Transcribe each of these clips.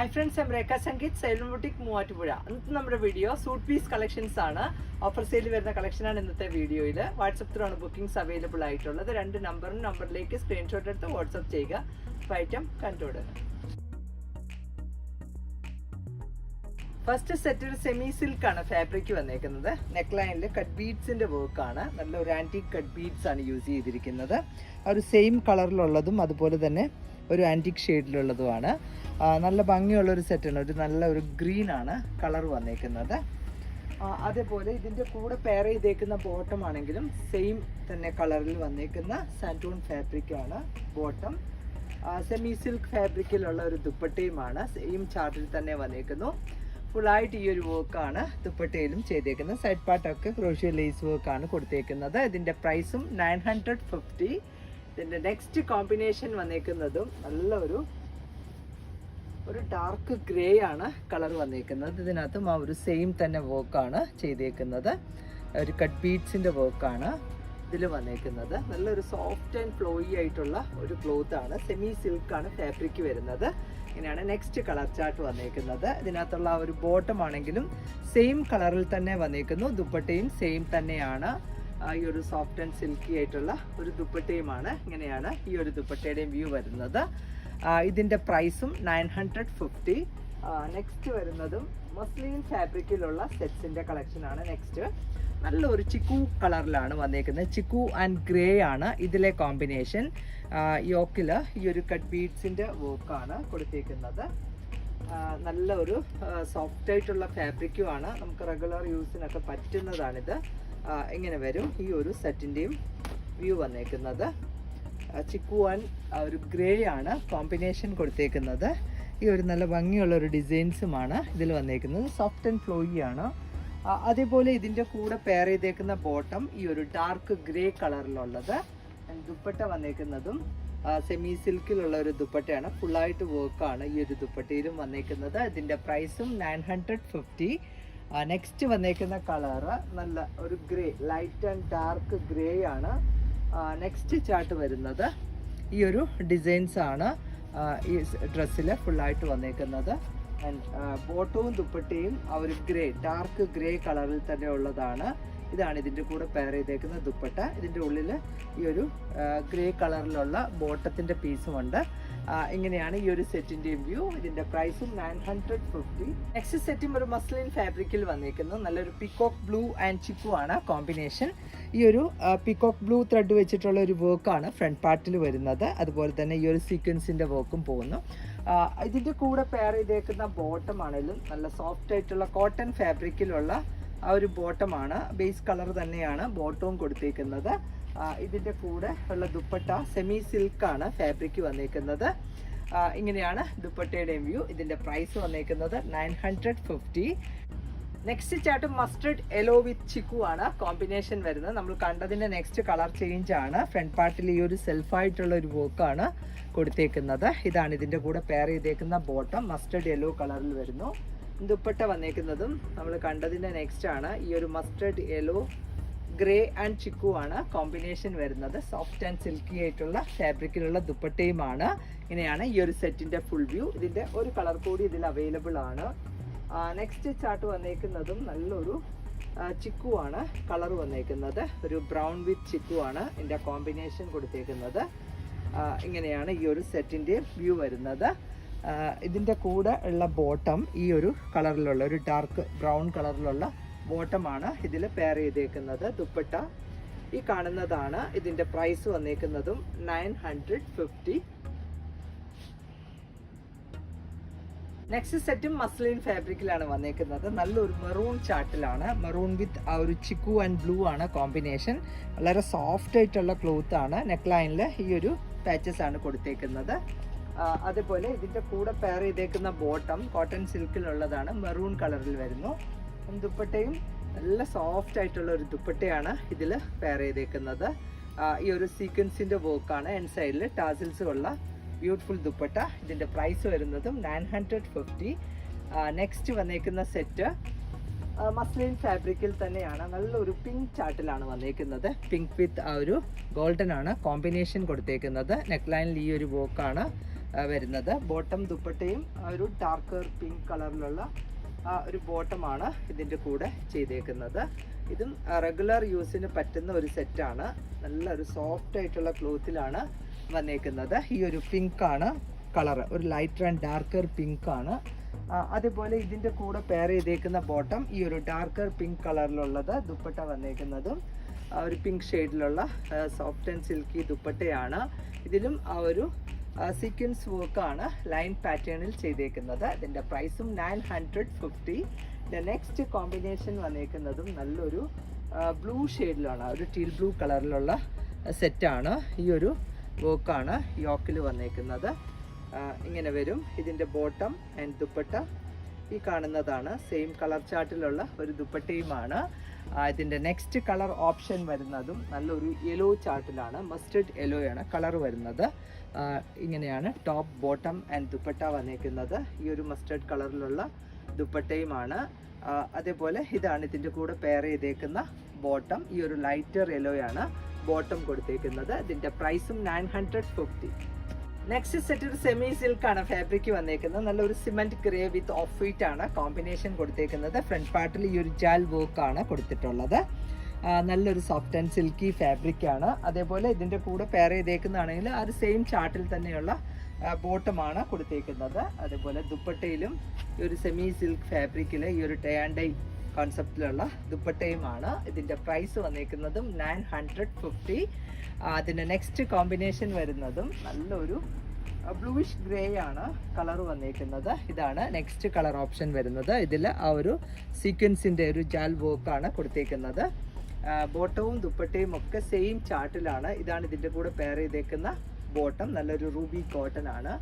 Hi friends M Rekha Sangeeth സൈലൻ boutique Muvattupuzha ഇന്നത്തെ നമ്മുടെ video suit piece collections ആണ് offer sale വരുന്ന കളക്ഷനാണ് ഇന്നത്തെ വീഡിയോയിൽ വാട്സപ്പ് ത്രൂ ആണ് ബുക്കിംഗ്സ് അവൈലബിൾ ആയിട്ടുള്ളത്. രണ്ട് നമ്പറും നമ്പറിലേക്ക് സ്ക്രീൻഷോട്ട് എടുത്ത് വാട്സപ്പ് ചെയ്യുക. അപ്പോൾ ഐറ്റം കണ്ടുവിടുക. ഫസ്റ്റ് സെറ്റ് ഒരു സെമി സിൽക്ക് ആണ് ഫാബ്രിക് വന്നേക്കുന്നത്. നെക്ക് ലൈനിൽ കട്ട് ബീഡ്സിന്റെ വർക്കാണ് നല്ല ഒരു ആന്റിക് കട്ട് ബീഡ്സ് ആണ് യൂസ് ചെയ്തിരിക്കുന്നത്. ആ ഒരു സെയിം കളറിലുള്ളതും അതുപോലെ തന്നെ ഒരു ആന്റിക് ഷെയ്ഡിലുള്ളതുമാണ് നല്ല ഭംഗിയുള്ള ഒരു സെറ്റാണ് ഒരു നല്ല ഒരു ഗ്രീൻ ആണ് കളർ വന്നേക്കുന്നത്. അതേപോലെ ഇതിന്റെ കൂടെ പെയർ ചെയ്തേക്കുന്ന ബോട്ടം ആണെങ്കിലും സെയിം തന്നെ കളറിൽ വന്നേക്കുന്ന സാന്റൂൺ ഫാബ്രിക്കാണ് ബോട്ടം സെമി സിൽക്ക് ഫാബ്രിക്കിലുള്ള ഒരു ദുപ്പട്ടയുമാണ് സെയിം ചാർട്ടിൽ തന്നെ വന്നേക്കുന്നു. ഫുള്ളായിട്ട് ഈ ഒരു വർക്കാണ് ദുപ്പട്ടയിലും ചെയ്തേക്കുന്നത്. സൈഡ് പാർട്ടൊക്കെ ക്രോഷ്യ ലേസ് വർക്കാണ് കൊടുത്തേക്കുന്നത്. ഇതിന്റെ പ്രൈസും നയൻ ഹൺഡ്രഡ് ഫിഫ്റ്റി ഇതിന്റെ നെക്സ്റ്റ് കോമ്പിനേഷൻ വന്നേക്കുന്നതും നല്ല ഒരു ഒരു ഡാർക്ക് ഗ്രേ ആണ് കളർ വന്നേക്കുന്നത്. ഇതിനകത്തും ആ ഒരു സെയിം തന്നെ വർക്കാണ് ചെയ്തേക്കുന്നത്. ഒരു കട്ട് ബീഡ്സിന്റെ വർക്കാണ് ഇതിൽ വന്നേക്കുന്നത്. നല്ലൊരു സോഫ്റ്റ് ആൻഡ് ഫ്ലോയി ആയിട്ടുള്ള ഒരു ക്ലോത്ത് ആണ്. സെമി സിൽക്ക് ആണ് ഫാബ്രിക് വരുന്നത്. ഇങ്ങനെയാണ് നെക്സ്റ്റ് കളർ ചാർട്ട് വന്നേക്കുന്നത്. ഇതിനകത്തുള്ള ആ ഒരു ബോട്ടം ആണെങ്കിലും സെയിം കളറിൽ തന്നെ വന്നേക്കുന്നു. ദുപ്പട്ടയും സെയിം തന്നെയാണ്. ഈ ഒരു സോഫ്റ്റ് ആൻഡ് സിൽക്കി ആയിട്ടുള്ള ഒരു ദുപ്പട്ടയുമാണ്. ഇങ്ങനെയാണ് ഈ ഒരു ദുപ്പട്ടയുടെയും വ്യൂ വരുന്നത്. ഇതിന്റെ പ്രൈസും നയൻ ഹൺഡ്രഡ് ഫിഫ്റ്റി നെക്സ്റ്റ് വരുന്നതും മസ്ലിൻ ഫാബ്രിക്കിലുള്ള സെറ്റ്സിന്റെ കളക്ഷനാണ് നെക്സ്റ്റ് നല്ലൊരു ചിക്കു കളറിലാണ് വന്നേക്കുന്നത്. ചിക്കു ആൻഡ് ഗ്രേ ആണ് ഇതിലെ കോമ്പിനേഷൻ യോക്കിൽ ഈ ഒരു കട്ട് ബീഡ്സിന്റെ വർക്കാണ് കൊടുത്തേക്കുന്നത്. നല്ലൊരു സോഫ്റ്റ് ആയിട്ടുള്ള ഫാബ്രിക്കുമാണ് നമുക്ക് റെഗുലർ യൂസിനൊക്കെ പറ്റുന്നതാണിത്. ഇങ്ങനെ വരും. ഈ ഒരു സെറ്റിന്റെയും വ്യൂ വന്നേക്കുന്നത്. ചിക്കു ആൻഡ് ഒരു ഗ്രേ ആണ് കോമ്പിനേഷൻ കൊടുത്തേക്കുന്നത്. ഈ ഒരു നല്ല ഭംഗിയുള്ള ഒരു ഡിസൈൻസുമാണ് ഇതിൽ വന്നേക്കുന്നത്. സോഫ്റ്റ് ആൻഡ് ഫ്ലോയി ആണ്. അതേപോലെ ഇതിന്റെ കൂടെ പെയർ ചെയ്തേക്കുന്ന ബോട്ടം ഈ ഒരു ഡാർക്ക് ഗ്രേ കളറിലുള്ളത് ദുപ്പട്ട വന്നേക്കുന്നതും സെമി സിൽക്കിലുള്ള ഒരു ദുപ്പട്ടയാണ്. ഫുള്ളായിട്ട് വർക്കാണ് ഈ ഒരു ദുപ്പട്ടയിലും വന്നേക്കുന്നത്. ഇതിന്റെ പ്രൈസും നയൻ ഹൺഡ്രഡ് ഫിഫ്റ്റി നെക്സ്റ്റ് വന്നേക്കുന്ന കളറ് നല്ല ഒരു grey light and dark grey ആണ്. നെക്സ്റ്റ് ചാർട്ട് വരുന്നത് ഈ ഒരു ഡിസൈൻസ് ആണ്. ഈ ഡ്രസ്സിൽ ഫുള്ളായിട്ട് വന്നേക്കുന്നത്. ആൻഡ് ബോട്ടവും ദുപ്പട്ടയും ആ ഒരു ഗ്രേ ഡാർക്ക് ഗ്രേ കളറിൽ തന്നെ ഉള്ളതാണ്. ഇതാണ് ഇതിന്റെ കൂടെ പെയർ ചെയ്തേക്കുന്ന ദുപ്പട്ട. ഇതിന്റെ ഉള്ളിൽ ഈ ഒരു ഗ്രേ കളറിലുള്ള ബോട്ടത്തിന്റെ പീസുമുണ്ട് ഇങ്ങനെയാണ് ഈ ഒരു സെറ്റിന്റെയും വ്യൂ. ഇതിന്റെ പ്രൈസും നയൻ ഹൺഡ്രഡ് ഫിഫ്റ്റി നെക്സ്റ്റ് സെറ്റും ഒരു മസ്ലിൻ ഫാബ്രിക്കിൽ വന്നിരിക്കുന്നു നല്ലൊരു പിക്കോക്ക് ബ്ലൂ ആൻഡ് ചിക്കു ആണ് കോമ്പിനേഷൻ ഈ ഒരു പിക്കോക്ക് ബ്ലൂ ത്രെഡ് വെച്ചിട്ടുള്ള ഒരു വർക്കാണ് ഫ്രണ്ട് പാർട്ടിൽ വരുന്നത്. അതുപോലെ തന്നെ ഈ ഒരു സീക്വൻസിന്റെ വർക്കും പോകുന്നു. ഇതിന്റെ കൂടെ പെയർ ചെയ്തേക്കുന്ന ബോട്ടം ആണെങ്കിലും നല്ല സോഫ്റ്റ് ആയിട്ടുള്ള കോട്ടൺ ഫാബ്രിക്കിലുള്ള ആ ഒരു ബോട്ടമാണ് ബേസ് കളർ തന്നെയാണ് ബോട്ടവും കൊടുത്തേക്കുന്നത്. ഇതിന്റെ കൂടെ ഉള്ള ദുപ്പട്ട സെമി സിൽക്കാണ് ഫാബ്രിക് വന്നേക്കുന്നത്. ഇങ്ങനെയാണ് ദുപ്പട്ടയുടെയും വ്യൂ ഇതിന്റെ പ്രൈസ് വന്നേക്കുന്നത് nine hundred fifty next chart mustard yellow with chikoo ആണ് കോമ്പിനേഷൻ വരുന്നത്. നമ്മൾ കണ്ടതിന്റെ നെക്സ്റ്റ് കളർ ചേഞ്ച് ആണ്. ഫ്രണ്ട് പാർട്ടിൽ ഈ ഒരു സെൽഫായിട്ടുള്ള ഒരു വർക്കാണ് കൊടുത്തേക്കുന്നത്. ഇതാണ് ഇതിന്റെ കൂടെ പെയർ ചെയ്തേക്കുന്ന ബോട്ടം മസ്റ്റർഡ് യെല്ലോ കളറിൽ വരുന്നു. ദുപ്പട്ട വന്നേക്കുന്നതും നമ്മൾ കണ്ടതിന്റെ നെക്സ്റ്റ് ആണ്. ഈ ഒരു mustard yellow grey and chikoo ആണ് കോമ്പിനേഷൻ വരുന്നത്. സോഫ്റ്റ് ആൻഡ് സിൽക്കി ആയിട്ടുള്ള ഫാബ്രിക്കിലുള്ള ദുപ്പട്ടയുമാണ് ഇങ്ങനെയാണ് ഈ ഒരു സെറ്റിന്റെ ഫുൾ വ്യൂ ഇതിന്റെ ഒരു കളർ കൂടി ഇതിൽ അവൈലബിൾ ആണ്. നെക്സ്റ്റ് ചാർട്ട് വന്നേക്കുന്നതും നല്ലൊരു ചിക്കു ആണ് കളർ വന്നേക്കുന്നത്. ഒരു ബ്രൗൺ വിത്ത് ചിക്കു ആണ് ഇതിന്റെ കോമ്പിനേഷൻ കൊടുത്തേക്കുന്നത്. ഇങ്ങനെയാണ് ഈ ഒരു സെറ്റിന്റെ വ്യൂ വരുന്നത്. ഇതിന്റെ കൂടെ ഉള്ള ബോട്ടം ഈ ഒരു കളറിലുള്ള ഒരു ഡാർക്ക് ബ്രൗൺ കളറിലുള്ള ബോട്ടമാണ് ഇതിൽ പെയർ ചെയ്തേക്കുന്നത്. ദുപ്പട്ട. ഈ കാണുന്നതാണ് ഇതിന്റെ പ്രൈസ് വന്നേക്കുന്നതും നയൻ ഹൺഡ്രഡ് ഫിഫ്റ്റി നെക്സ്റ്റ് സെറ്റും മസ്ലിൻ ഫാബ്രിക്കിലാണ് വന്നേക്കുന്നത്. നല്ലൊരു മെറൂൺ ചാട്ടിലാണ്. മെറൂൺ വിത്ത് ആ ഒരു ചിക്കു ആൻഡ് ബ്ലൂ ആണ് കോമ്പിനേഷൻ വളരെ സോഫ്റ്റ് ആയിട്ടുള്ള ക്ലോത്ത് ആണ്. നെക്ക് ലൈനിൽ ഈ ഒരു പാച്ചസ് ആണ് കൊടുത്തേക്കുന്നത്. അതുപോലെ ഇതിന്റെ കൂടെ പെയർ ചെയ്തേക്കുന്ന ബോട്ടം കോട്ടൺ സിൽക്കിലുള്ളതാണ് മെറൂൺ കളറിൽ വരുന്നു. ദുപ്പട്ടയും നല്ല സോഫ്റ്റ് ആയിട്ടുള്ള ഒരു ദുപ്പട്ടയാണ് ഇതിൽ പെയർ ചെയ്തേക്കുന്നത്. ഈ ഒരു സീക്വൻസിന്റെ വർക്കാണ് എൻ സൈഡിൽ ടാസിൽസ് ഉള്ള ബ്യൂട്ടിഫുൾ ദുപ്പട്ട. ഇതിന്റെ പ്രൈസ് വരുന്നതും നയൻ ഹൺഡ്രഡ് ഫിഫ്റ്റി നെക്സ്റ്റ് വന്നേക്കുന്ന സെറ്റ് മസ്ലിൻ ഫാബ്രിക്കിൽ തന്നെയാണ്. നല്ലൊരു പിങ്ക് ചാർട്ടിലാണ് വന്നേക്കുന്നത്. പിങ്ക് വിത്ത് ആ ഒരു ഗോൾഡൻ ആണ് കോമ്പിനേഷൻ കൊടുത്തേക്കുന്നത്. നെക്ക് ലൈനിൽ ഈ ഒരു വർക്കാണ് ആ, വരുന്നത്. ബോട്ടം ദുപ്പട്ടയും ഒരു ഡാർക്കർ പിങ്ക് കളറിലുള്ള ആ ഒരു ബോട്ടമാണ് ഇതിന്റെ കൂടെ ചെയ്തേക്കുന്നത്. ഇതും റെഗുലർ യൂസിന് പറ്റുന്ന ഒരു സെറ്റാണ് നല്ല ഒരു സോഫ്റ്റ് ആയിട്ടുള്ള ക്ലോത്തിലാണ് വന്നേക്കുന്നത്. ഈ ഒരു പിങ്കാണ് കളറ് ഒരു ലൈറ്റർ ആൻഡ് ഡാർക്കർ പിങ്കാണ് അതേപോലെ ഇതിന്റെ കൂടെ പെയർ ചെയ്തേക്കുന്ന ബോട്ടം ഈ ഒരു ഡാർക്കർ പിങ്ക് കളറിലുള്ളത് ദുപ്പട്ട വന്നേക്കുന്നതും ഒരു പിങ്ക് ഷെയ്ഡിലുള്ള സോഫ്റ്റ് ആൻഡ് സിൽക്കി ദുപ്പട്ടയാണ്. ഇതിലും ആ ഒരു സീക്വൻസ് വർക്കാണ് ലൈൻ പാറ്റേണിൽ ചെയ്തേക്കുന്നത്. ഇതിന്റെ പ്രൈസും nine hundred fifty next combination വന്നേക്കുന്നതും നല്ലൊരു ബ്ലൂ ഷെയ്ഡിലാണ് ഒരു ടീൽ ബ്ലൂ കളറിലുള്ള സെറ്റാണ് ഈ ഒരു വർക്കാണ് യോക്കിൽ വന്നേക്കുന്നത്. ഇങ്ങനെ വരും. ഇതിന്റെ ബോട്ടം ആൻഡ് ദുപ്പട്ട ഈ കാണുന്നതാണ്. സെയിം കളർ ചാർട്ടിലുള്ള ഒരു ദുപ്പട്ടയുമാണ്. ഇതിന്റെ നെക്സ്റ്റ് കളർ ഓപ്ഷൻ വരുന്നതും നല്ലൊരു യെല്ലോ ചാർട്ടിലാണ് മസ്റ്റർഡ് ആണ് കളർ വരുന്നത്. ഇങ്ങനെയാണ് ടോപ്പ് ബോട്ടം ആൻഡ് ദുപ്പട്ട വന്നേക്കുന്നത്. ഈ ഒരു മസ്റ്റേഡ് കളറിലുള്ള ദുപ്പട്ടയുമാണ്. അതേപോലെ ഇതാണ് ഇതിന്റെ കൂടെ പെയർ ചെയ്തേക്കുന്ന ബോട്ടം ഈ ഒരു ലൈറ്റർ യെലോയാണ് ബോട്ടം കൊടുത്തേക്കുന്നത്. ഇതിന്റെ പ്രൈസും nine hundred fifty next set ഒരു സെമി സിൽക്കാണ് ഫാബ്രിക് വന്നേക്കുന്നത്. നല്ലൊരു cement grey with off white ആണ് കോമ്പിനേഷൻ കൊടുത്തേക്കുന്നത്. ഫ്രണ്ട് പാർട്ടിൽ ഈ ഒരു ജാൽ വർക്ക് ആണ് കൊടുത്തിട്ടുള്ളത്. നല്ലൊരു സോഫ്റ്റ് ആൻഡ് സിൽക്കി ഫാബ്രിക് ആണ്. അതേപോലെ ഇതിന്റെ കൂടെ പെയർ ചെയ്തേക്കുന്നതാണെങ്കിൽ ആ ഒരു സെയിം ചാർട്ടിൽ തന്നെയുള്ള ബോട്ടമാണ് കൊടുത്തേക്കുന്നത്. അതേപോലെ ദുപ്പട്ടയിലും ഈ ഒരു സെമി സിൽക്ക് ഫാബ്രിക്കിൽ ഈ ഒരു ടയാൻഡൈ കോൺസെപ്റ്റിലുള്ള ദുപ്പട്ടയുമാണ്. ഇതിന്റെ പ്രൈസ് വന്നേക്കുന്നതും നയൻ ഹൺഡ്രഡ് ഫിഫ്റ്റി അതിന്റെ നെക്സ്റ്റ് കോമ്പിനേഷൻ വരുന്നതും നല്ലൊരു ബ്ലൂയിഷ് ഗ്രേ ആണ് കളർ വന്നേക്കുന്നത്. ഇതാണ് നെക്സ്റ്റ് കളർ ഓപ്ഷൻ വരുന്നത്. ഇതിൽ ആ ഒരു സീക്വൻസിന്റെ ഒരു ജാൽ വർക്കാണ് കൊടുത്തേക്കുന്നത്. ബോട്ടവും ദുപ്പട്ടയും ഒക്കെ സെയിം ചാർട്ടിലാണ് ഇതാണ് ഇതിന്റെ കൂടെ പെയർ ചെയ്തേക്കുന്ന ബോട്ടം നല്ലൊരു റൂബി കോട്ടൺ ആണ്.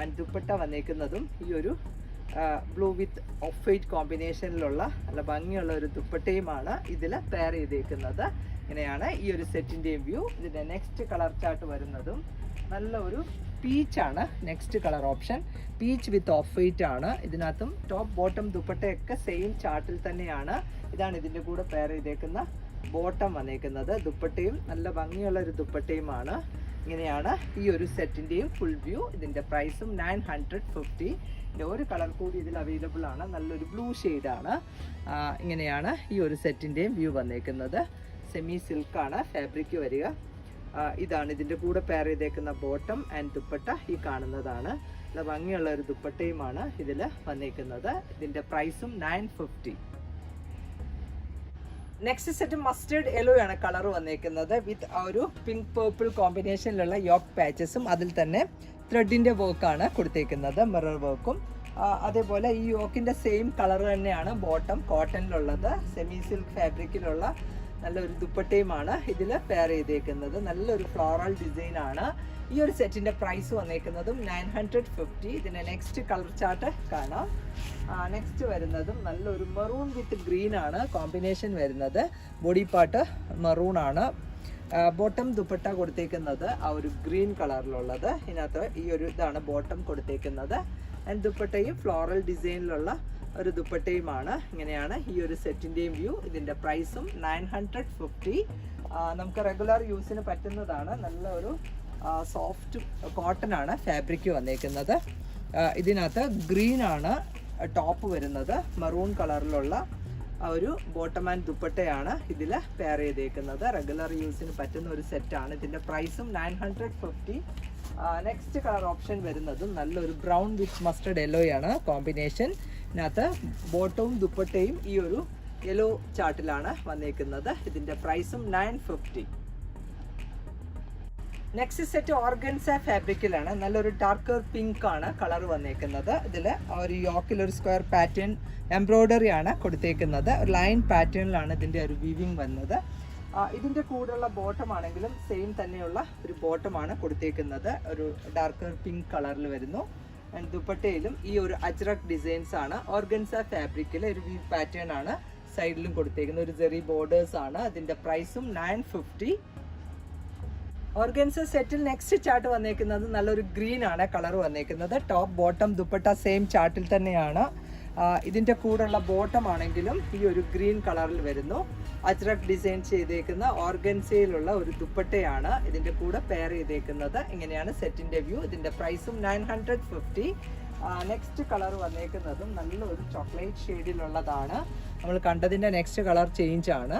ആൻഡ് ദുപ്പട്ട വന്നേക്കുന്നതും ഈ ഒരു ബ്ലൂ വിത്ത് ഓഫ് വൈറ്റ് കോമ്പിനേഷനിലുള്ള നല്ല ഭംഗിയുള്ള ഒരു ദുപ്പട്ടയുമാണ് ഇതിൽ പെയർ ചെയ്തേക്കുന്നത്. ഇങ്ങനെയാണ് ഈ ഒരു സെറ്റിന്റെയും വ്യൂ ഇതിന്റെ നെക്സ്റ്റ് കളർ ചാർട്ട് വരുന്നതും നല്ല ഒരു പീച്ചാണ് next colour option peach with off white ആണ്. ഇതിനകത്തും ടോപ്പ് ബോട്ടം ദുപ്പട്ടയൊക്കെ സെയിം ചാർട്ടിൽ തന്നെയാണ്. ഇതാണ് ഇതിന്റെ കൂടെ പെയർ ചെയ്തേക്കുന്ന ബോട്ടം വന്നേക്കുന്നത്. ദുപ്പട്ടയും നല്ല ഭംഗിയുള്ള ഒരു ദുപ്പട്ടയുമാണ്. ഇങ്ങനെയാണ് ഈ ഒരു സെറ്റിന്റെയും ഫുൾ വ്യൂ ഇതിന്റെ പ്രൈസും നയൻ ഹൺഡ്രഡ് ഫിഫ്റ്റി ഒരു കളർ കൂടി ഇതിൽ അവൈലബിൾ ആണ്. നല്ലൊരു ബ്ലൂ ഷെയ്ഡാണ് ഇങ്ങനെയാണ് ഈ ഒരു സെറ്റിന്റെയും വ്യൂ വന്നേക്കുന്നത്. സെമി സിൽക്കാണ് ഫാബ്രിക് വരിക. ഇതാണ് ഇതിന്റെ കൂടെ പെയർ ചെയ്തേക്കുന്ന ബോട്ടം ആൻഡ് ദുപ്പട്ട ഈ കാണുന്നതാണ്. നല്ല ഭംഗിയുള്ള ഒരു ദുപ്പട്ടയുമാണ് ഇതിൽ വന്നേക്കുന്നത്. ഇതിന്റെ പ്രൈസും nine fifty next set mustard yellow ആണ് കളർ വന്നേക്കുന്നത്. വിത്ത് ഒരു പിങ്ക് പേർപ്പിൾ കോമ്പിനേഷനിലുള്ള യോക്ക് പാച്ചസും അതിൽ തന്നെ ത്രെഡിന്റെ വർക്കാണ് കൊടുത്തേക്കുന്നത് മിറർ വർക്കും അതേപോലെ ഈ യോക്കിന്റെ സെയിം കളർ തന്നെയാണ് ബോട്ടം കോട്ടണിലുള്ളത് സെമി സിൽക്ക് ഫാബ്രിക്കിലുള്ള നല്ലൊരു ദുപ്പട്ടയുമാണ് ഇതിൽ പെയർ ചെയ്തേക്കുന്നത്. നല്ലൊരു ഫ്ലോറൽ ഡിസൈൻ ആണ്. ഈ ഒരു സെറ്റിന്റെ പ്രൈസ് വന്നേക്കുന്നതും നയൻ ഹൺഡ്രഡ് ഫിഫ്റ്റി ഇതിന്റെ നെക്സ്റ്റ് കളർ ചാർട്ട് കാണാം. നെക്സ്റ്റ് വരുന്നതും നല്ലൊരു മെറൂൺ വിത്ത് ഗ്രീൻ ആണ്. കോമ്പിനേഷൻ വരുന്നത്. ബോഡി പാർട്ട് മെറൂൺ ആണ്. ബോട്ടം ദുപ്പട്ട കൊടുത്തേക്കുന്നത് ആ ഒരു ഗ്രീൻ കളറിലുള്ളത് ഇതിനകത്ത് ഈ ഒരു ഇതാണ് ബോട്ടം കൊടുത്തേക്കുന്നത്. ആൻഡ് ദുപ്പട്ടയും ഫ്ലോറൽ ഡിസൈനിലുള്ള ഒരു ദുപ്പട്ടയുമാണ്. ഇങ്ങനെയാണ് ഈ ഒരു സെറ്റിന്റെയും വ്യൂ ഇതിന്റെ പ്രൈസും നയൻ ഹൺഡ്രഡ് ഫിഫ്റ്റി നമുക്ക് റെഗുലർ യൂസിന് പറ്റുന്നതാണ്. നല്ല ഒരു സോഫ്റ്റ് കോട്ടൺ ആണ് ഫാബ്രിക് വന്നേക്കുന്നത്. ഇതിനകത്ത് ഗ്രീനാണ് ടോപ്പ് വരുന്നത്. മറൂൺ കളറിലുള്ള ആ ഒരു ബോട്ടം ആൻഡ് ദുപ്പട്ടയാണ് ഇതിൽ പെയർ ചെയ്തേക്കുന്നത്. റെഗുലർ യൂസിന് പറ്റുന്ന ഒരു സെറ്റാണ് ഇതിന്റെ പ്രൈസും nine hundred fifty next colour option വരുന്നതും നല്ലൊരു ബ്രൗൺ വിത്ത് മസ്റ്റർഡ് യെല്ലോയാണ് കോമ്പിനേഷൻ ഇതിനകത്ത് ബോട്ടവും ദുപ്പട്ടയും ഈ ഒരു യെല്ലോ ചാർട്ടിലാണ് വന്നേക്കുന്നത്. ഇതിന്റെ പ്രൈസും nine fifty next set organza ഫാബ്രിക്കിലാണ് നല്ലൊരു ഡാർക്കർ പിങ്ക് ആണ് കളർ വന്നേക്കുന്നത്. ഇതിൽ ഒരു യോക്കിൽ ഒരു സ്ക്വയർ പാറ്റേൺ എംബ്രോയ്ഡറി ആണ് കൊടുത്തേക്കുന്നത്. ലൈൻ പാറ്റേണിലാണ് ഇതിന്റെ ഒരു വീവിങ് വന്നത്. ഇതിന്റെ കൂടെയുള്ള ബോട്ടം ആണെങ്കിലും സെയിം തന്നെയുള്ള ഒരു ബോട്ടമാണ് കൊടുത്തേക്കുന്നത്. ഒരു ഡാർക്കർ പിങ്ക് കളറിൽ വരുന്നു. ആൻഡ് ദുപ്പട്ടയിലും ഈ ഒരു അജ്രക് ഡിസൈൻസ് ആണ്. ഓർഗൻസ ഫാബ്രിക്കിൽ ഒരു വി പാറ്റേൺ ആണ് സൈഡിലും കൊടുത്തേക്കുന്നത്. ഒരു ജെറി ബോർഡേഴ്സ് ആണ്. അതിന്റെ പ്രൈസും നയൻ ഫിഫ്റ്റി ഓർഗൻസ സെറ്റിൽ നെക്സ്റ്റ് ചാർട്ട് വന്നേക്കുന്നത് നല്ലൊരു ഗ്രീൻ ആണ് കളർ വന്നേക്കുന്നത്. ടോപ്പ് ബോട്ടം ദുപ്പട്ട സെയിം ചാർട്ടിൽ തന്നെയാണ്. ഇതിന്റെ കൂടെയുള്ള ബോട്ടം ആണെങ്കിലും ഈ ഒരു ഗ്രീൻ കളറിൽ വരുന്നു. അജ്രക് ഡിസൈൻ ചെയ്തേക്കുന്ന ഓർഗൻസയിലുള്ള ഒരു ദുപ്പട്ടയാണ് ഇതിന്റെ കൂടെ പെയർ ചെയ്തേക്കുന്നത്. ഇങ്ങനെയാണ് സെറ്റിന്റെ വ്യൂ ഇതിന്റെ പ്രൈസും nine hundred fifty next colour വന്നേക്കുന്നതും നല്ലൊരു ചോക്ലേറ്റ് ഷെയ്ഡിലുള്ളതാണ് നമ്മൾ കണ്ടതിന്റെ നെക്സ്റ്റ് കളർ ചേഞ്ച് ആണ്.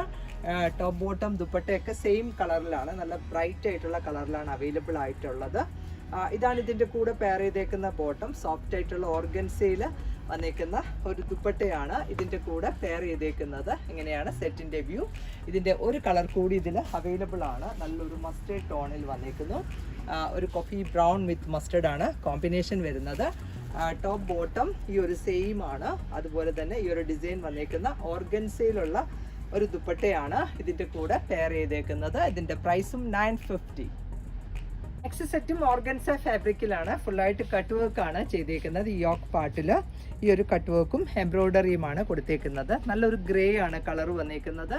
ടോപ്പ് ബോട്ടം ദുപ്പട്ടയൊക്കെ സെയിം കളറിലാണ് നല്ല ബ്രൈറ്റ് ആയിട്ടുള്ള കളറിലാണ് അവൈലബിൾ ആയിട്ടുള്ളത്. ഇതാണ് ഇതിന്റെ കൂടെ പെയർ ചെയ്തേക്കുന്ന ബോട്ടം സോഫ്റ്റ് ആയിട്ടുള്ള ഓർഗൻസയിൽ വന്നേക്കുന്ന ഒരു ദുപ്പട്ടയാണ് ഇതിന്റെ കൂടെ പെയർ ചെയ്തേക്കുന്നത്. ഇങ്ങനെയാണ് സെറ്റിന്റെ വ്യൂ ഇതിന്റെ ഒരു കളർ കൂടി ഇതിൽ അവൈലബിൾ ആണ്. നല്ലൊരു മസ്റ്റേഡ് ടോണിൽ വന്നേക്കുന്നു. ഒരു കോഫി ബ്രൗൺ വിത്ത് മസ്റ്റേർഡ് ആണ്. കോമ്പിനേഷൻ വരുന്നത്. ടോപ്പ് ബോട്ടം ഈ ഒരു സെയിം ആണ്. അതുപോലെ തന്നെ ഈ ഒരു ഡിസൈൻ വന്നേക്കുന്ന ഓർഗൻസയിലുള്ള ഒരു ദുപ്പട്ടയാണ് ഇതിന്റെ കൂടെ പെയർ ചെയ്തേക്കുന്നത്. ഇതിന്റെ പ്രൈസും നയൻ ഫിഫ്റ്റി നെക്സ്റ്റ് സെറ്റും ഓർഗൻസ ഫാബ്രിക്കിലാണ് ഫുള്ളായിട്ട് കട്ട് വർക്ക് ആണ് ചെയ്തേക്കുന്നത് ഈ യോക്ക് പാർട്ടിൽ ഈ ഒരു കട്ട് വർക്കും എംബ്രോയ്ഡറിയുമാണ് കൊടുത്തേക്കുന്നത്. നല്ലൊരു ഗ്രേ ആണ് കളർ വന്നേക്കുന്നത്.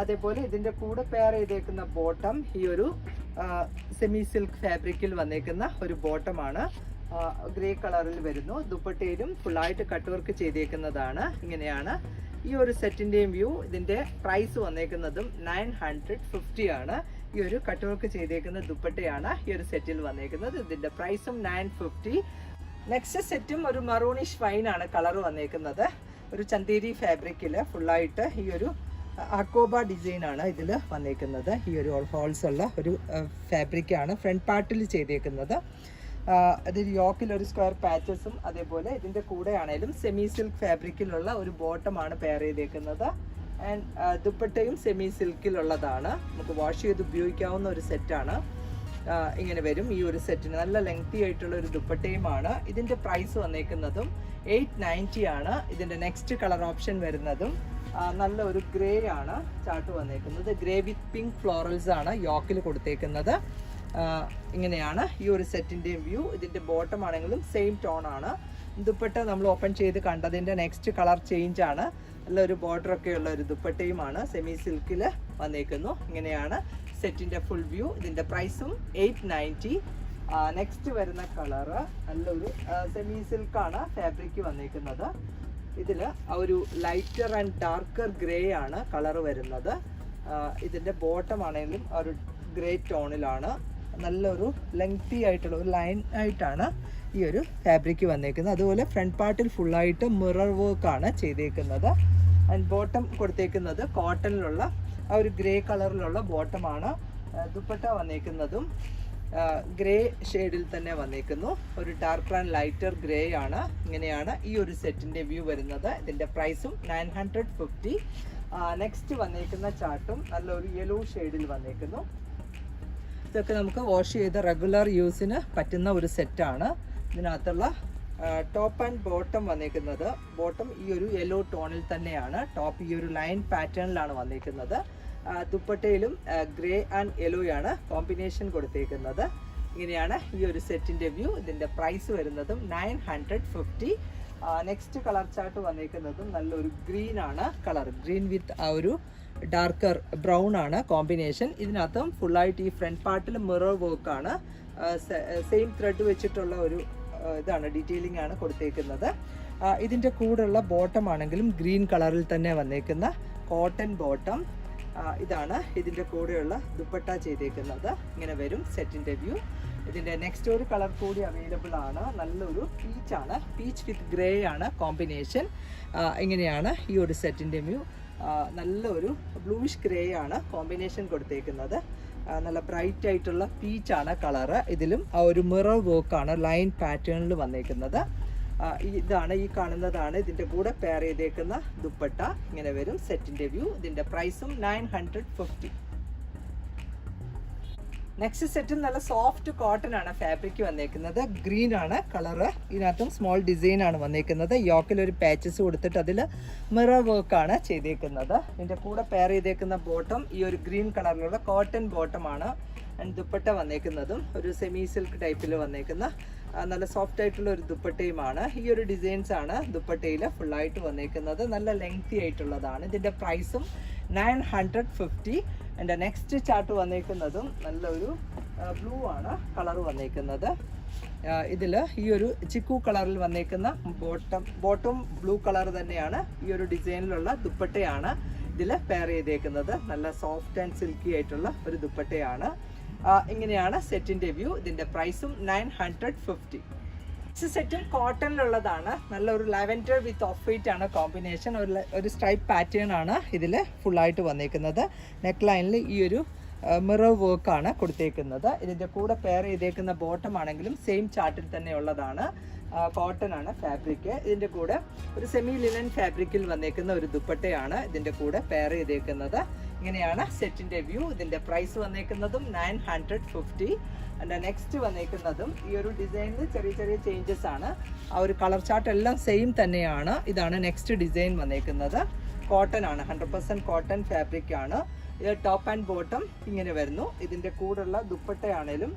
അതേപോലെ ഇതിന്റെ കൂടെ പെയർ ചെയ്തേക്കുന്ന ബോട്ടം ഈ ഒരു സെമി സിൽക്ക് ഫാബ്രിക്കിൽ വന്നേക്കുന്ന ഒരു ബോട്ടമാണ് ഗ്രേ കളറിൽ വരുന്നു. ദുപ്പട്ടയിലും ഫുള്ളായിട്ട് കട്ട് വർക്ക് ചെയ്തേക്കുന്നതാണ്. ഇങ്ങനെയാണ് ഈ ഒരു സെറ്റിന്റെയും വ്യൂ. ഇതിന്റെ പ്രൈസ് വന്നേക്കുന്നതും നയൻ ഹൺഡ്രഡ് ഫിഫ്റ്റി ആണ്. ഈ ഒരു കട്ട് വർക്ക് ചെയ്തേക്കുന്ന ദുപ്പട്ടയാണ് ഈ ഒരു സെറ്റിൽ വന്നേക്കുന്നത്. ഇതിന്റെ പ്രൈസും നയൻ ഫിഫ്റ്റി നെക്സ്റ്റ് സെറ്റും ഒരു മറൂണിഷ് വൈനാണ് കളർ വന്നേക്കുന്നത്. ഒരു ചന്തേരി ഫാബ്രിക്കിൽ ഫുള്ളായിട്ട് ഈ ഒരു അക്കോബ ഡിസൈൻ ആണ് ഇതിൽ വന്നേക്കുന്നത്. ഈ ഒരു ഹോൾസ് ഉള്ള ഒരു ഫാബ്രിക്കാണ് ഫ്രണ്ട് പാർട്ടിൽ ചെയ്തേക്കുന്നത്. അത് യോക്കിൽ ഒരു സ്ക്വയർ പാച്ചസും അതേപോലെ ഇതിന്റെ കൂടെ ആണെങ്കിലും സെമി സിൽക്ക് ഫാബ്രിക്കിലുള്ള ഒരു ബോട്ടമാണ് പെയർ ചെയ്തേക്കുന്നത്. ആൻഡ് ദുപ്പട്ടയും സെമി സിൽക്കിലുള്ളതാണ് നമുക്ക് വാഷ് ചെയ്ത് ഉപയോഗിക്കാവുന്ന ഒരു സെറ്റാണ് ഇങ്ങനെ വരും. ഈ ഒരു സെറ്റിന് നല്ല ലെങ്തി ആയിട്ടുള്ള ഒരു ദുപ്പട്ടയുമാണ്. ഇതിന്റെ പ്രൈസ് വന്നേക്കുന്നതും എയ്റ്റ് നയന്റി ആണ്. ഇതിന്റെ നെക്സ്റ്റ് കളർ ഓപ്ഷൻ വരുന്നതും നല്ല ഒരു ഗ്രേ ആണ്. ചാർട്ട് വന്നേക്കുന്നത്. ഗ്രേ വിത്ത് പിങ്ക് ഫ്ലോറൽസ് ആണ് യോക്കിൽ കൊടുത്തേക്കുന്നത്. ഇങ്ങനെയാണ്. ഈ ഒരു സെറ്റിന്റെയും വ്യൂ. ഇതിന്റെ ബോട്ടം ആണെങ്കിലും സെയിം ടോൺ ആണ്. ദുപ്പട്ട നമ്മൾ ഓപ്പൺ ചെയ്ത് കണ്ടതിന്റെ നെക്സ്റ്റ് കളർ ചേഞ്ച് ആണ്. നല്ലൊരു ബോർഡർ ഒക്കെ ഉള്ള ഒരു ദുപ്പട്ടയുമാണ് സെമി സിൽക്കിൽ വന്നേക്കുന്നു. ഇങ്ങനെയാണ് സെറ്റിന്റെ ഫുൾ വ്യൂ ഇതിന്റെ പ്രൈസും എയ്റ്റ് നയന്റി നെക്സ്റ്റ് വരുന്ന കളറ് നല്ലൊരു സെമി സിൽക്കാണ് ഫാബ്രിക് വന്നേക്കുന്നത്. ഇതിൽ ഒരു ലൈറ്റർ ആൻഡ് ഡാർക്കർ ഗ്രേ ആണ് കളർ വരുന്നത്. ഇതിന്റെ ബോട്ടം ആണെങ്കിലും ഒരു ഗ്രേ ടോണിലാണ് നല്ലൊരു ലെങ്തി ആയിട്ടുള്ള ഒരു ലൈൻ ആയിട്ടാണ് ഈ ഒരു ഫാബ്രിക് വന്നേക്കുന്നത്. അതുപോലെ ഫ്രണ്ട് പാർട്ടിൽ ഫുള്ളായിട്ട് മിറർ വർക്കാണ് ചെയ്തേക്കുന്നത്. ആൻഡ് ബോട്ടം കൊടുത്തേക്കുന്നത് കോട്ടണിലുള്ള ആ ഒരു ഗ്രേ കളറിലുള്ള ബോട്ടമാണ് ദുപ്പട്ട വന്നേക്കുന്നതും ഗ്രേ ഷെയ്ഡിൽ തന്നെ വന്നേക്കുന്നു. ഒരു ഡാർക്ക് ആൻഡ് ലൈറ്റർ ഗ്രേ ആണ്. ഇങ്ങനെയാണ് ഈ ഒരു സെറ്റിന്റെ വ്യൂ വരുന്നത്. ഇതിന്റെ പ്രൈസും നയൻ ഹൺഡ്രഡ് ഫിഫ്റ്റി നെക്സ്റ്റ് വന്നേക്കുന്ന ചാർട്ടും നല്ലൊരു യെല്ലോ ഷെയ്ഡിൽ വന്നേക്കുന്നു. ഇതൊക്കെ നമുക്ക് വാഷ് ചെയ്ത് റെഗുലർ യൂസിന് പറ്റുന്ന ഒരു സെറ്റാണ് ഇതിനകത്തുള്ള ടോപ്പ് ആൻഡ് ബോട്ടം വന്നേക്കുന്നത്. ബോട്ടം ഈ ഒരു യെല്ലോ ടോണിൽ തന്നെയാണ്. ടോപ്പ് ഈ ഒരു ലൈൻ പാറ്റേണിലാണ് വന്നേക്കുന്നത്. തുപ്പട്ടയിലും ഗ്രേ ആൻഡ് യെല്ലോയാണ് കോമ്പിനേഷൻ കൊടുത്തേക്കുന്നത്. ഇങ്ങനെയാണ് ഈ ഒരു സെറ്റിന്റെ വ്യൂ ഇതിന്റെ പ്രൈസ് വരുന്നതും nine hundred fifty next colour chart വന്നേക്കുന്നതും നല്ലൊരു ഗ്രീൻ ആണ്. കളർ ഗ്രീൻ വിത്ത് ആ ഒരു ഡാർക്കർ ബ്രൗൺ ആണ് കോമ്പിനേഷൻ ഇതിനകത്തും ഫുള്ളായിട്ട് ഈ ഫ്രണ്ട് പാർട്ടിൽ മിറർ വർക്ക് ആണ്. സെയിം ത്രെഡ് വെച്ചിട്ടുള്ള ഒരു ഇതാണ് ഡീറ്റെയിലിംഗ് ആണ് കൊടുത്തേക്കുന്നത്. ഇതിന്റെ കൂടെയുള്ള ബോട്ടം ആണെങ്കിലും ഗ്രീൻ കളറിൽ തന്നെ വന്നേക്കുന്ന കോട്ടൺ ബോട്ടം ഇതാണ് ഇതിന്റെ കൂടെയുള്ള ദുപ്പട്ട ചെയ്തേക്കുന്നത്. ഇങ്ങനെ വരും സെറ്റിന്റെ വ്യൂ ഇതിന്റെ നെക്സ്റ്റ് ഒരു കളർ കൂടി അവൈലബിൾ ആണ്. നല്ലൊരു പീച്ചാണ് പീച്ച് വിത്ത് ഗ്രേ ആണ് കോമ്പിനേഷൻ ഇങ്ങനെയാണ് ഈ ഒരു സെറ്റിന്റെ വ്യൂ നല്ലൊരു ബ്ലൂയിഷ് ഗ്രേ ആണ് കോമ്പിനേഷൻ കൊടുത്തേക്കുന്നത്. നല്ല ബ്രൈറ്റ് ആയിട്ടുള്ള പീച്ചാണ് കളറ് ഇതിലും ഒരു മിറർ വർക്കാണ് ലൈൻ പാറ്റേണിൽ വന്നേക്കുന്നത്. ഇതാണ് ഈ കാണുന്നതാണ് ഇതിന്റെ കൂടെ പെയർ ചെയ്തേക്കുന്ന ദുപ്പട്ട. ഇങ്ങനെ വരും സെറ്റിന്റെ വ്യൂ ഇതിന്റെ പ്രൈസും നയൻ ഹൺഡ്രഡ് ഫിഫ്റ്റി നെക്സ്റ്റ് സെറ്റും നല്ല സോഫ്റ്റ് കോട്ടൺ ആണ് ഫാബ്രിക് വന്നേക്കുന്നത്. ഗ്രീൻ ആണ് കളറ് ഇതിനകത്തും സ്മോൾ ഡിസൈൻ ആണ് വന്നേക്കുന്നത്. യോക്കിൽ ഒരു പാച്ചസ് കൊടുത്തിട്ട് അതിൽ മിറർ വർക്ക് ആണ് ചെയ്തേക്കുന്നത്. ഇതിന്റെ കൂടെ പെയർ ചെയ്തേക്കുന്ന ബോട്ടം ഈ ഒരു ഗ്രീൻ കളറിലുള്ള കോട്ടൺ ബോട്ടം ആണ്. ദുപ്പട്ട വന്നേക്കുന്നതും ഒരു സെമി സിൽക്ക് ടൈപ്പിൽ വന്നേക്കുന്ന നല്ല സോഫ്റ്റ് ആയിട്ടുള്ള ഒരു ദുപ്പട്ടയുമാണ് ഈ ഒരു ഡിസൈൻസ് ആണ് ദുപ്പട്ടയിൽ ഫുള്ളായിട്ട് വന്നേക്കുന്നത്. നല്ല ലെങ്തി ആയിട്ടുള്ളതാണ്. ഇതിന്റെ പ്രൈസും നയൻ ഹൺഡ്രഡ് ഫിഫ്റ്റി എന്റെ നെക്സ്റ്റ് ചാർട്ട് വന്നേക്കുന്നതും നല്ലൊരു ബ്ലൂ ആണ് കളർ വന്നേക്കുന്നത്. ഇതിൽ ഈ ഒരു ചിക്കു കളറിൽ വന്നേക്കുന്ന ബോട്ടം ബോട്ടം ബ്ലൂ കളർ തന്നെയാണ് ഈ ഒരു ഡിസൈനിലുള്ള ദുപ്പട്ടയാണ് ഇതിൽ പെയർ ചെയ്തേക്കുന്നത്. നല്ല സോഫ്റ്റ് ആൻഡ് സിൽക്കി ആയിട്ടുള്ള ഒരു ദുപ്പട്ടയാണ്. ഇങ്ങനെയാണ് സെറ്റിന്റെ വ്യൂ ഇതിന്റെ പ്രൈസും നയൻ ഹൺഡ്രഡ് ഫിഫ്റ്റി സെറ്റും കോട്ടണിലുള്ളതാണ്. നല്ലൊരു ലാവൻഡർ വിത്ത് ഓഫ് വൈറ്റ് ആണ് കോമ്പിനേഷൻ. ഒരു ഒരു സ്ട്രൈപ്പ് പാറ്റേൺ ആണ് ഇതിൽ ഫുള്ളായിട്ട് വന്നേക്കുന്നത്. നെക്ക് ലൈനിൽ ഈ ഒരു മിറർ വർക്കാണ് കൊടുത്തേക്കുന്നത്. ഇതിന്റെ കൂടെ പെയർ ചെയ്തേക്കുന്ന ബോട്ടം ആണെങ്കിലും സെയിം ചാർട്ടിൽ തന്നെ ഉള്ളതാണ്. കോട്ടൺ ആണ് ഫാബ്രിക് ഇതിന്റെ കൂടെ ഒരു സെമി ലിനൻ ഫാബ്രിക്കിൽ വന്നേക്കുന്ന ഒരു ദുപ്പട്ടയാണ് ഇതിന്റെ കൂടെ പെയർ ചെയ്തേക്കുന്നത്. ഇങ്ങനെയാണ് സെറ്റിന്റെ വ്യൂ. ഇതിന്റെ പ്രൈസ് വന്നേക്കുന്നതും നയൻ ഹൺഡ്രഡ് ഫിഫ്റ്റി അതിന്റെ നെക്സ്റ്റ് വന്നേക്കുന്നതും ഈ ഒരു ഡിസൈനിൽ ചെറിയ ചെറിയ ചേഞ്ചസ് ആണ്. ആ ഒരു കളർ ചാർട്ട് എല്ലാം സെയിം തന്നെയാണ്. ഇതാണ് നെക്സ്റ്റ് ഡിസൈൻ വന്നേക്കുന്നത്. കോട്ടൺ ആണ്. ഹൺഡ്രഡ് പെർസെന്റ് കോട്ടൺ ഫാബ്രിക് ആണ്. ഇത് ടോപ്പ് ആൻഡ് ബോട്ടം ഇങ്ങനെ വരുന്നു. ഇതിന്റെ കൂടെയുള്ള ദുപ്പട്ടയാണേലും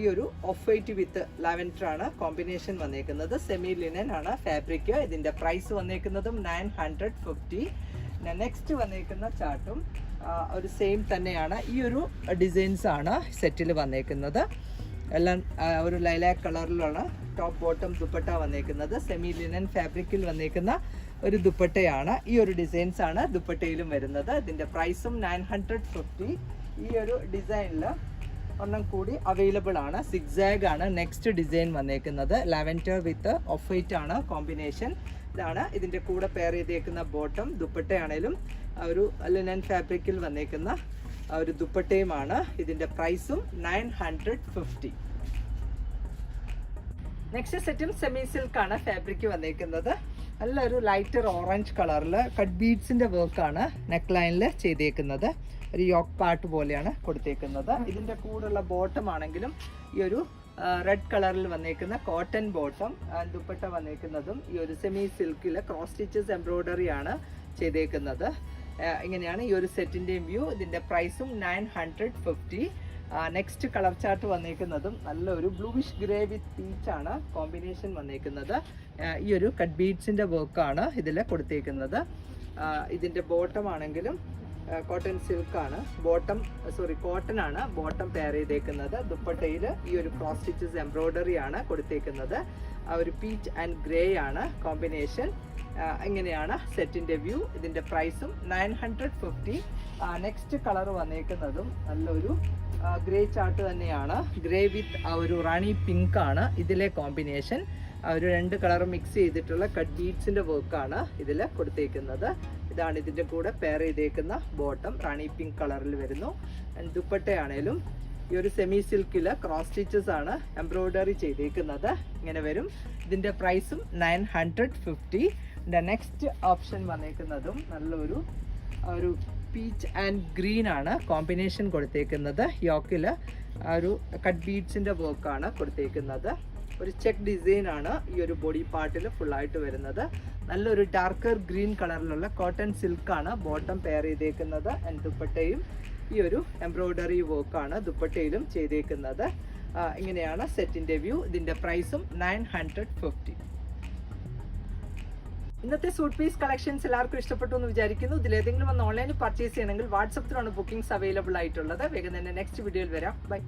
ഈ ഒരു ഓഫ് വൈറ്റ് വിത്ത് ലാവൻഡർ ആണ് കോമ്പിനേഷൻ വന്നേക്കുന്നത്. സെമി ലിനൻ ആണ് ഫാബ്രിക് ഇതിന്റെ പ്രൈസ് വന്നേക്കുന്നതും നയൻ ഹൺഡ്രഡ് ഫിഫ്റ്റി നെക്സ്റ്റ് വന്നേക്കുന്ന ചാർട്ടും ഒരു സെയിം തന്നെയാണ്. ഈ ഒരു ഡിസൈൻസ് ആണ് സെറ്റിൽ വന്നേക്കുന്നത്. എല്ലാം ഒരു ലൈലാക്ക് കളറിലുള്ള ടോപ്പ് ബോട്ടം ദുപ്പട്ട വന്നേക്കുന്നത്. സെമി ലിനൻ ഫാബ്രിക്കിൽ വന്നേക്കുന്ന ഒരു ദുപ്പട്ടയാണ്. ഈ ഒരു ഡിസൈൻസ് ആണ് ദുപ്പട്ടയിലും വരുന്നത്. ഇതിന്റെ പ്രൈസും നയൻ ഹൺഡ്രഡ് ഫിഫ്റ്റി ഈ ഒരു ഡിസൈനിൽ ഒരെണ്ണം കൂടി അവൈലബിൾ ആണ്. സിക്സാഗ് ആണ് നെക്സ്റ്റ് ഡിസൈൻ വന്നേക്കുന്നത്. ലാവൻഡർ വിത്ത് ഓഫ് വൈറ്റ് ആണ് കോമ്പിനേഷൻ ഇതാണ് ഇതിന്റെ കൂടെ പെയർ ചെയ്തേക്കുന്ന ബോട്ടം ദുപ്പട്ടയാണേലും ഒരു ലിനൻ ഫാബ്രിക്കിൽ വന്നേക്കുന്ന ഒരു ദുപ്പട്ടയുമാണ്. ഇതിന്റെ പ്രൈസും നയൻ ഹൺഡ്രഡ് ഫിഫ്റ്റി നെക്സ്റ്റ് സെറ്റും സെമി സിൽക്ക് ആണ് ഫാബ്രിക് വന്നേക്കുന്നത്. നല്ലൊരു ലൈറ്റർ ഓറഞ്ച് കളറിൽ കട്ട് ബീഡ്സിന്റെ വർക്കാണ് നെക്ക് ലൈനിൽ ചെയ്തേക്കുന്നത്. ഒരു യോക്ക് പാർട്ട് പോലെയാണ് കൊടുത്തേക്കുന്നത്. ഇതിന്റെ കൂടെയുള്ള ബോട്ടം ആണെങ്കിലും ഈ ഒരു റെഡ് കളറിൽ വന്നേക്കുന്ന കോട്ടൺ ബോട്ടം ദുപ്പട്ട വന്നേക്കുന്നതും ഈ ഒരു സെമി സിൽക്കിൽ ക്രോസ് സ്റ്റിച്ചസ് എംബ്രോയ്ഡറി ആണ് ചെയ്തേക്കുന്നത്. ഇങ്ങനെയാണ് ഈ ഒരു സെറ്റിന്റെയും വ്യൂ ഇതിന്റെ പ്രൈസും nine hundred fifty next colour chart വന്നേക്കുന്നതും നല്ലൊരു ബ്ലൂവിഷ് ഗ്രേ വിത്ത് പീച്ച് ആണ് കോമ്പിനേഷൻ വന്നേക്കുന്നത്. ഈ ഒരു കട്ട് ബീഡ്സിന്റെ വർക്കാണ് ഇതിൽ കൊടുത്തേക്കുന്നത്. ഇതിന്റെ ബോട്ടം ആണെങ്കിലും കോട്ടൺ ആണ്. ബോട്ടം സോറി കോട്ടൺ ആണ് ബോട്ടം പെയർ ചെയ്തേക്കുന്നത്. ദുപ്പട്ടയിൽ ഈ ഒരു ക്രോസ് സ്റ്റിച്ചസ് എംബ്രോയിഡറി ആണ് കൊടുത്തേക്കുന്നത്. ഒരു പീച്ച് ആൻഡ് ഗ്രേ ആണ് കോമ്പിനേഷൻ ഇങ്ങനെയാണ് സെറ്റിന്റെ വ്യൂ ഇതിന്റെ പ്രൈസും nine hundred fifty next colour വന്നേക്കുന്നതും നല്ലൊരു ഗ്രേ ചാർട്ട് തന്നെയാണ്. ഗ്രേ വിത്ത് ആ ഒരു റാണി പിങ്ക് ആണ് ഇതിലെ കോമ്പിനേഷൻ ഒരു രണ്ട് കളർ മിക്സ് ചെയ്തിട്ടുള്ള കട്ട് ബീഡ്സിന്റെ വർക്കാണ് ഇതിൽ കൊടുത്തേക്കുന്നത്. ഇതാണ് ഇതിന്റെ കൂടെ പെയർ ചെയ്തേക്കുന്ന ബോട്ടം റാണി പിങ്ക് കളറിൽ വരുന്നു. ദുപ്പട്ടയാണേലും ഈ ഒരു സെമി സിൽക്കിൽ ക്രോസ് സ്റ്റിച്ചസ് ആണ് എംബ്രോയിഡറി ചെയ്തേക്കുന്നത്. ഇങ്ങനെ വരും. ഇതിന്റെ പ്രൈസും nine hundred fifty next option വന്നേക്കുന്നതും നല്ലൊരു ഒരു പീച്ച് ആൻഡ് ഗ്രീൻ ആണ് കോമ്പിനേഷൻ കൊടുത്തേക്കുന്നത്. യോക്കിൽ ഒരു കട്ട് ബീഡ്സിന്റെ വർക്കാണ് കൊടുത്തേക്കുന്നത്. ഒരു ചെക്ക് ഡിസൈൻ ആണ് ഈ ഒരു ബോഡി പാർട്ടിൽ ഫുള്ളായിട്ട് വരുന്നത്. നല്ലൊരു ഡാർക്കർ ഗ്രീൻ കളറിലുള്ള കോട്ടൺ സിൽക്കാണ് ബോട്ടം പെയർ ചെയ്തേക്കുന്നത് ആൻഡ് ദുപ്പട്ടയും ഈ ഒരു എംബ്രോയ്ഡറി വർക്കാണ് ദുപ്പട്ടയിലും ചെയ്തേക്കുന്നത്. ഇങ്ങനെയാണ് സെറ്റിന്റെ വ്യൂ ഇതിന്റെ പ്രൈസും നയൻ ഹൺഡ്രഡ് ഫിഫ്റ്റി ഇന്നത്തെ സൂട്ട് പീസ് കളക്ഷൻസ് എല്ലാവർക്കും ഇഷ്ടപ്പെട്ടു എന്ന് വിചാരിക്കുന്നു. ഇതിലേതെങ്കിലും ഒന്ന് ഓൺലൈനിൽ പർച്ചേസ് ചെയ്യണമെങ്കിൽ വാട്സപ്പിലാണ് ബുക്കിംഗ്സ് അവൈലബിൾ ആയിട്ടുള്ളത്. വേഗം തന്നെ നെക്സ്റ്റ് വീഡിയോയിൽ വരാം. ബൈ